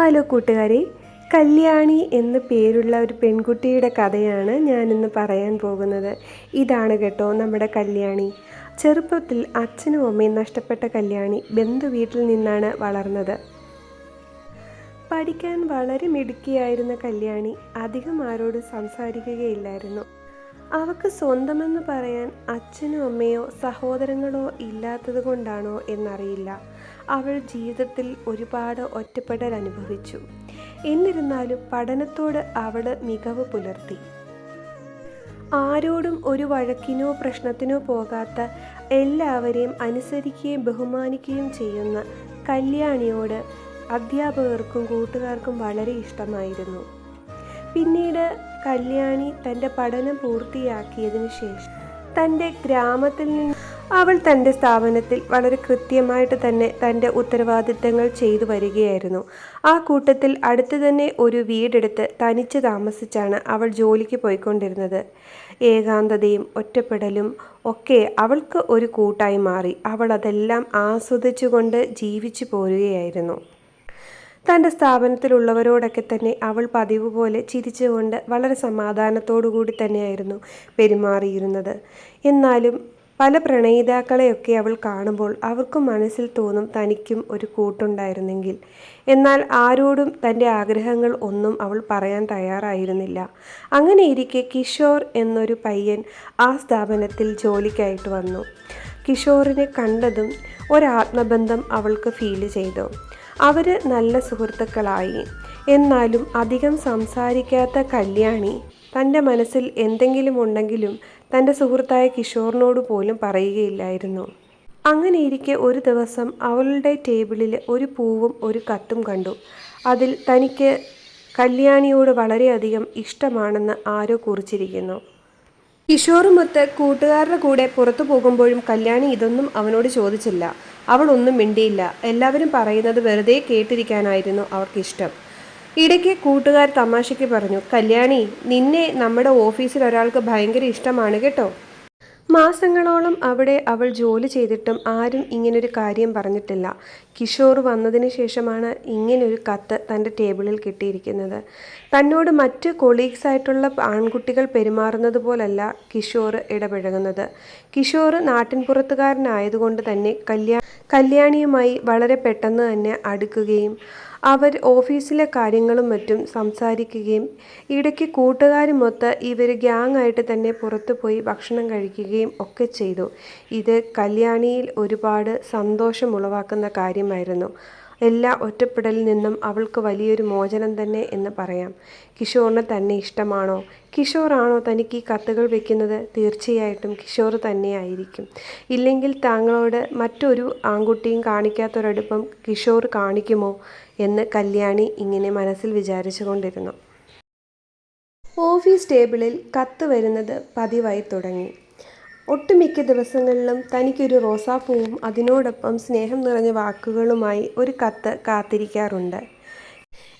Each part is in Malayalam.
ഹലോ കൂട്ടുകാരെ. കല്യാണി എന്ന് പേരുള്ള ഒരു പെൺകുട്ടിയുടെ കഥയാണ് ഞാനിന്ന് പറയാൻ പോകുന്നത്. ഇതാണ് കേട്ടോ നമ്മുടെ കല്യാണി. ചെറുപ്പത്തിൽ അച്ഛനും അമ്മയും നഷ്ടപ്പെട്ട കല്യാണി ബന്ധു വീട്ടിൽ നിന്നാണ് വളർന്നത്. പഠിക്കാൻ വളരെ മിടുക്കിയായിരുന്ന കല്യാണി അധികം ആരോട് സംസാരിക്കുകയില്ലായിരുന്നു. അവക്ക് സ്വന്തമെന്ന് പറയാൻ അച്ഛനും അമ്മയോ സഹോദരങ്ങളോ ഇല്ലാത്തത് കൊണ്ടാണോ എന്നറിയില്ല. അവൾ ജീവിതത്തിൽ ഒരുപാട് ഒറ്റപ്പെടൽ അനുഭവിച്ചു. എന്നിരുന്നാലും പഠനത്തോട് അവൾ മികവ് പുലർത്തി. ആരോടും ഒരു വഴക്കിനോ പ്രശ്നത്തിനോ പോകാത്ത എല്ലാവരെയും അനുസരിക്കുകയും ബഹുമാനിക്കുകയും ചെയ്യുന്ന കല്യാണിയോട് അധ്യാപകർക്കും കൂട്ടുകാർക്കും വളരെ ഇഷ്ടമായിരുന്നു. പിന്നീട് കല്യാണി തന്റെ പഠനം പൂർത്തിയാക്കിയതിനു ശേഷം തന്റെ ഗ്രാമത്തിൽ നിന്ന് അവൾ തന്റെ സ്ഥാപനത്തിൽ വളരെ കൃത്യമായിട്ട് തന്നെ തന്റെ ഉത്തരവാദിത്തങ്ങൾ ചെയ്തു വരികയായിരുന്നു. ആ കൂട്ടത്തിൽ അടുത്ത് തന്നെ ഒരു വീടെടുത്ത് തനിച്ച് താമസിച്ചാണ് അവൾ ജോലിക്ക് പോയിക്കൊണ്ടിരുന്നത്. ഏകാന്തതയും ഒറ്റപ്പെടലും ഒക്കെ അവൾക്ക് ഒരു കൂട്ടായി മാറി. അവൾ അതെല്ലാം ആസ്വദിച്ചുകൊണ്ട് ജീവിച്ചു പോരുകയായിരുന്നു. തന്റെ സ്ഥാപനത്തിലുള്ളവരോടൊക്കെ തന്നെ അവൾ പതിവ് പോലെ ചിരിച്ചുകൊണ്ട് വളരെ സമാധാനത്തോടു കൂടി തന്നെയായിരുന്നു പെരുമാറിയിരുന്നത്. എന്നാലും പല പ്രണയിതാക്കളെയൊക്കെ അവൾ കാണുമ്പോൾ അവർക്കും മനസ്സിൽ തോന്നും തനിക്കും ഒരു കൂട്ടുണ്ടായിരുന്നെങ്കിൽ. എന്നാൽ ആരോടും തന്റെ ആഗ്രഹങ്ങൾ ഒന്നും അവൾ പറയാൻ തയ്യാറായിരുന്നില്ല. അങ്ങനെ ഇരിക്കെ കിഷോർ എന്നൊരു പയ്യൻ ആ സ്ഥാപനത്തിൽ ജോലിക്കായിട്ട് വന്നു. കിഷോറിനെ കണ്ടതും ഒരാത്മബന്ധം അവൾക്ക് ഫീൽ ചെയ്തു. അവർ നല്ല സുഹൃത്തുക്കളായി. എന്നാലും അധികം സംസാരിക്കാത്ത കല്യാണി തന്റെ മനസ്സിൽ എന്തെങ്കിലും ഉണ്ടെങ്കിലും തന്റെ സുഹൃത്തായ കിഷോറിനോട് പോലും പറയുകയില്ലായിരുന്നു. അങ്ങനെയിരിക്കെ ഒരു ദിവസം അവളുടെ ടേബിളിൽ ഒരു പൂവും ഒരു കത്തും കണ്ടു. അതിൽ തനിക്ക് കല്യാണിയോട് വളരെയധികം ഇഷ്ടമാണെന്ന് ആരോ കുറിച്ചിരിക്കുന്നു. കിഷോറുമൊത്ത് കൂട്ടുകാരുടെ കൂടെ പുറത്തു പോകുമ്പോഴും കല്യാണി ഇതൊന്നും അവനോട് ചോദിച്ചില്ല. അവളൊന്നും മിണ്ടിയില്ല. എല്ലാവരും പറയുന്നത് വെറുതെ കേട്ടിരിക്കാനായിരുന്നു അവർക്കിഷ്ടം. ഇടയ്ക്ക് കൂട്ടുകാർ തമാശയ്ക്ക് പറഞ്ഞു കല്യാണി നിന്നെ നമ്മുടെ ഓഫീസിൽ ഒരാൾക്ക് ഭയങ്കര ഇഷ്ടമാണ് കേട്ടോ. മാസങ്ങളോളം അവിടെ അവൾ ജോലി ചെയ്തിട്ടും ആരും ഇങ്ങനൊരു കാര്യം പറഞ്ഞിട്ടില്ല. കിഷോർ വന്നതിന് ശേഷമാണ് ഇങ്ങനൊരു കത്ത് തന്റെ ടേബിളിൽ കിട്ടിയിരിക്കുന്നത്. തന്നോട് മറ്റ് കൊളീഗ്സ് ആയിട്ടുള്ള ആൺകുട്ടികൾ പെരുമാറുന്നത് പോലല്ല കിഷോർ ഇടപഴകുന്നത്. കിഷോർ നാട്ടിൻപുറത്തുകാരനായതുകൊണ്ട് തന്നെ കല്യാ കല്യാണിയുമായി വളരെ പെട്ടെന്ന് തന്നെ അടുക്കുകയും അവർ ഓഫീസിലെ കാര്യങ്ങളും മറ്റും സംസാരിക്കുകയും ഇടയ്ക്ക് കൂട്ടുകാരുമൊത്ത് ഇവർ ഗ്യാങ് ആയിട്ട് തന്നെ പുറത്തു പോയി ഭക്ഷണം കഴിക്കുകയും ഒക്കെ ചെയ്തു. ഇത് കല്യാണിയിൽ ഒരുപാട് സന്തോഷം ഉളവാക്കുന്ന കാര്യമായിരുന്നു. എല്ലാ ഒറ്റപ്പെടലിൽ നിന്നും അവൾക്ക് വലിയൊരു മോചനം തന്നെ എന്ന് പറയാം. കിഷോറിന് തന്നെ ഇഷ്ടമാണോ? കിഷോറാണോ തനിക്ക് ഈ കത്തുകൾ വെക്കുന്നത്? തീർച്ചയായിട്ടും കിഷോർ തന്നെയായിരിക്കും ഇല്ലെങ്കിൽ താങ്കളോട് മറ്റൊരു ആൺകുട്ടിയും കാണിക്കാത്തൊരടുപ്പം കിഷോർ കാണിക്കുമോ? എന്ന് കല്യാണി ഇങ്ങനെ മനസ്സിൽ വിചാരിച്ചു കൊണ്ടിരുന്നു ഓഫീസ് ടേബിളിൽ കത്ത് വരുന്നത് പതിവായി തുടങ്ങി. ഒട്ടുമിക്ക ദിവസങ്ങളിലും തനിക്കൊരു റോസാപ്പൂവും അതിനോടൊപ്പം സ്നേഹം നിറഞ്ഞ വാക്കുകളുമായി ഒരു കത്ത് കാത്തിരിക്കാറുണ്ട്.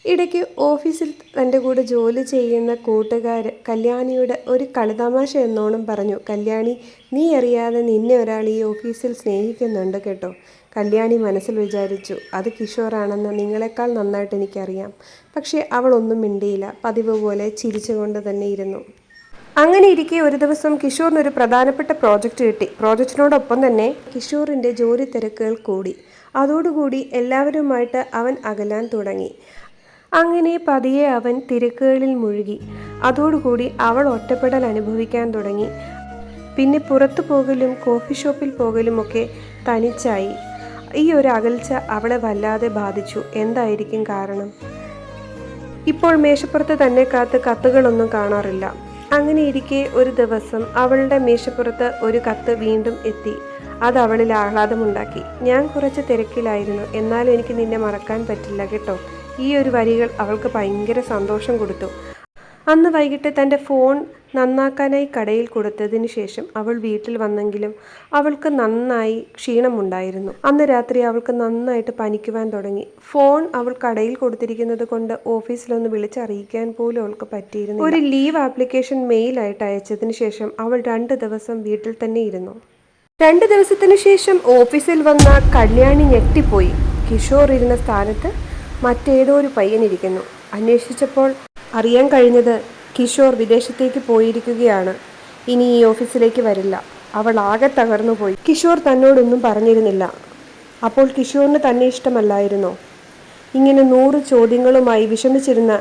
ഇടയ്ക്ക് ഓഫീസിൽ തന്റെ കൂടെ ജോലി ചെയ്യുന്ന കൂട്ടുകാർ കല്യാണിയുടെ ഒരു കളിതമാശ എന്നോണം പറഞ്ഞു കല്യാണി നീ അറിയാതെ നിന്നെ ഒരാൾ ഈ ഓഫീസിൽ സ്നേഹിക്കുന്നുണ്ട് കേട്ടോ. കല്യാണി മനസ്സിൽ വിചാരിച്ചു അത് കിഷോറാണെന്ന് നിങ്ങളെക്കാൾ നന്നായിട്ട് എനിക്കറിയാം. പക്ഷേ ഒന്നും മിണ്ടിയില്ല പതിവ് പോലെ ചിരിച്ചുകൊണ്ട് തന്നെ ഇരുന്നു. അങ്ങനെ ഇരിക്കെ ഒരു ദിവസം കിഷോറിന് ഒരു പ്രധാനപ്പെട്ട പ്രോജക്റ്റ് കിട്ടി. പ്രോജക്റ്റിനോടൊപ്പം തന്നെ കിഷോറിന്റെ ജോലി തിരക്കുകൾ കൂടി. അതോടുകൂടി എല്ലാവരുമായിട്ട് അവൻ അകലാൻ തുടങ്ങി. അങ്ങനെ പതിയെ അവൻ തിരക്കുകളിൽ മുഴുകി. അതോടുകൂടി അവൾ ഒറ്റപ്പെടൽ അനുഭവിക്കാൻ തുടങ്ങി. പിന്നെ പുറത്തു പോകലും കോഫി ഷോപ്പിൽ പോകലുമൊക്കെ തനിച്ചായി. ഈ ഒരു അകൽച്ച അവളെ വല്ലാതെ ബാധിച്ചു. എന്തായിരിക്കും കാരണം? ഇപ്പോൾ മേശപ്പുറത്ത് തന്നെ കാത്ത് കത്തുകളൊന്നും കാണാറില്ല. അങ്ങനെ ഇരിക്കെ ഒരു ദിവസം അവളുടെ മേശപ്പുറത്ത് ഒരു കത്ത് വീണ്ടും എത്തി. അത് അവളിൽ ആഹ്ലാദമുണ്ടാക്കി. ഞാൻ കുറച്ച് തിരക്കിലായിരുന്നു. എന്നാലും എനിക്ക് നിന്നെ മറക്കാൻ പറ്റില്ല കേട്ടോ. ഈ ഒരു വരികൾ അവൾക്ക് ഭയങ്കര സന്തോഷം കൊടുത്തു. അന്ന് വൈകിട്ട് തന്റെ ഫോൺ നന്നാക്കാനായി കടയിൽ കൊടുത്തതിന് ശേഷം അവൾ വീട്ടിൽ വന്നെങ്കിലും അവൾക്ക് നന്നായി ക്ഷീണമുണ്ടായിരുന്നു. അന്ന് രാത്രി അവൾക്ക് നന്നായിട്ട് പനിക്കുവാൻ തുടങ്ങി. ഫോൺ അവൾ കടയിൽ കൊടുത്തിരിക്കുന്നത് കൊണ്ട് ഓഫീസിലൊന്ന് വിളിച്ചറിയിക്കാൻ പോലും അവൾക്ക് പറ്റിയിരുന്നു ഒരു ലീവ് ആപ്ലിക്കേഷൻ മെയിലായിട്ട് അയച്ചതിന് ശേഷം അവൾ രണ്ട് ദിവസം വീട്ടിൽ തന്നെ ഇരുന്നു. രണ്ട് ദിവസത്തിന് ശേഷം ഓഫീസിൽ വന്ന കല്യാണി ഞെട്ടിപ്പോയി. കിഷോർ ഇരുന്ന സ്ഥാനത്ത് മറ്റേതോ ഒരു പയ്യനിരിക്കുന്നു അന്വേഷിച്ചപ്പോൾ അറിയാൻ കഴിഞ്ഞത് കിഷോർ വിദേശത്തേക്ക് പോയിരിക്കുകയാണ്. ഇനി ഈ ഓഫീസിലേക്ക് വരില്ല. അവൾ ആകെ തകർന്നു പോയി. കിഷോർ തന്നോടൊന്നും പറഞ്ഞിരുന്നില്ല. അപ്പോൾ കിഷോറിന് തന്നെ ഇഷ്ടമല്ലായിരുന്നോ? ഇങ്ങനെ നൂറ് ചോദ്യങ്ങളുമായി വിഷമിച്ചിരുന്ന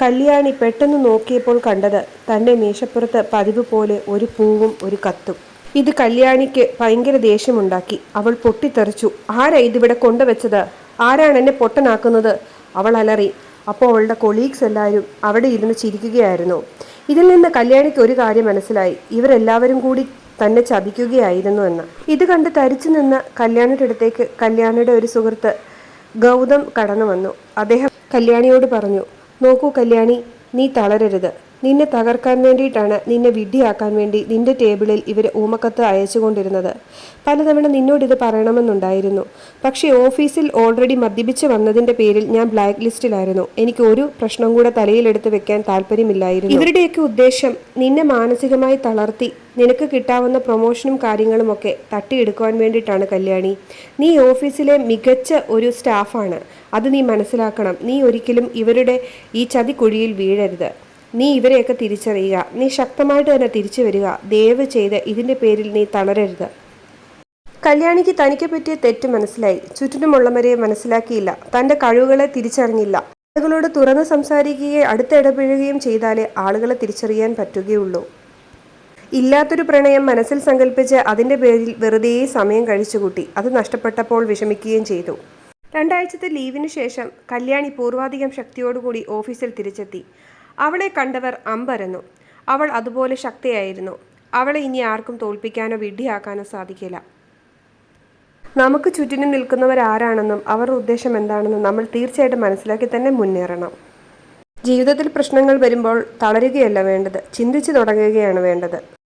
കല്യാണി പെട്ടെന്ന് നോക്കിയപ്പോൾ കണ്ടത് തന്റെ മേശപ്പുറത്ത് പതിവ് പോലെ ഒരു പൂവും ഒരു കത്തും. ഇത് കല്യാണിക്ക് ഭയങ്കര ദേഷ്യമുണ്ടാക്കി. അവൾ പൊട്ടിത്തെറിച്ചു. ആരാ ഇതിവിടെ കൊണ്ടുവച്ചത്? ആരാണ് എന്നെ പൊട്ടനാക്കുന്നത്? അവൾ അലറി. അപ്പോൾ അവളുടെ കൊളീഗ്സ് എല്ലാവരും അവിടെ ഇരുന്ന് ചിരിക്കുകയായിരുന്നു. ഇതിൽ നിന്ന് കല്യാണിക്ക് ഒരു കാര്യം മനസ്സിലായി. ഇവരെല്ലാവരും കൂടി തന്നെ ചതിക്കുകയായിരുന്നു എന്ന്. ഇത് കണ്ട് തരിച്ചു നിന്ന് കല്യാണിയുടെ അടുത്തേക്ക് കല്യാണിയുടെ ഒരു സുഹൃത്ത് ഗൗതം കടന്നു വന്നു. അദ്ദേഹം കല്യാണിയോട് പറഞ്ഞു നോക്കൂ കല്യാണി നീ തളരരുത്. നിന്നെ തകർക്കാൻ വേണ്ടിയിട്ടാണ് നിന്നെ വിഡ്ഢിയാക്കാൻ വേണ്ടി നിന്റെ ടേബിളിൽ ഇവരെ ഊമക്കത്ത് അയച്ചുകൊണ്ടിരുന്നത്. പലതവണ നിന്നോട് ഇത് പറയണമെന്നുണ്ടായിരുന്നു. പക്ഷേ ഓഫീസിൽ ഓൾറെഡി മദ്യപിച്ച് വന്നതിന്റെ പേരിൽ ഞാൻ ബ്ലാക്ക് ലിസ്റ്റിലായിരുന്നു. എനിക്ക് ഒരു പ്രശ്നം കൂടെ തലയിലെടുത്ത് വെക്കാൻ താല്പര്യമില്ലായിരുന്നു. ഇവരുടെയൊക്കെ ഉദ്ദേശം നിന്നെ മാനസികമായി തളർത്തി നിനക്ക് കിട്ടാവുന്ന പ്രൊമോഷനും കാര്യങ്ങളുമൊക്കെ തട്ടിയെടുക്കുവാൻ വേണ്ടിയിട്ടാണ് കല്യാണി. നീ ഓഫീസിലെ മികച്ച ഒരു സ്റ്റാഫാണ്. അത് നീ മനസ്സിലാക്കണം. നീ ഒരിക്കലും ഇവരുടെ ഈ ചതിക്കുഴിയിൽ വീഴരുത്. നീ ഇവരെയൊക്കെ തിരിച്ചറിയുക. നീ ശക്തമായിട്ട് തന്നെ തിരിച്ചു വരിക. ദയവ് ചെയ്ത് ഇതിന്റെ പേരിൽ നീ തളരരുത്. കല്യാണിക്ക് തനിക്ക് പറ്റിയ തെറ്റ് മനസ്സിലായി. ചുറ്റിനുമുള്ളവരെ മനസ്സിലാക്കിയില്ല. തന്റെ കഴിവുകളെ തിരിച്ചറിഞ്ഞില്ല. ആളുകളോട് തുറന്ന് സംസാരിക്കുകയും അടുത്തിടപഴകുകയും ചെയ്താലേ ആളുകളെ തിരിച്ചറിയാൻ പറ്റുകയുള്ളൂ. ഇല്ലാത്തൊരു പ്രണയം മനസ്സിൽ സങ്കല്പിച്ച് അതിന്റെ പേരിൽ വെറുതെ സമയം കഴിച്ചുകൂട്ടി അത് നഷ്ടപ്പെട്ടപ്പോൾ വിഷമിക്കുകയും ചെയ്തു. രണ്ടാഴ്ചത്തെ ലീവിന് ശേഷം കല്യാണി പൂർവാധികം ശക്തിയോടുകൂടി ഓഫീസിൽ തിരിച്ചെത്തി. അവളെ കണ്ടവർ അമ്പരന്നു. അവൾ അതുപോലെ ശക്തിയായിരുന്നു. അവളെ ഇനി ആർക്കും തോൽപ്പിക്കാനോ വിഡ്ഢിയാക്കാനോ സാധിക്കില്ല. നമുക്ക് ചുറ്റിനും നിൽക്കുന്നവരാരാണെന്നും അവരുടെ ഉദ്ദേശം എന്താണെന്നും നമ്മൾ തീർച്ചയായിട്ടും മനസ്സിലാക്കി തന്നെ മുന്നേറണം. ജീവിതത്തിൽ പ്രശ്നങ്ങൾ വരുമ്പോൾ തളരുകയല്ല വേണ്ടത്. ചിന്തിച്ചു തുടങ്ങുകയാണ് വേണ്ടത്.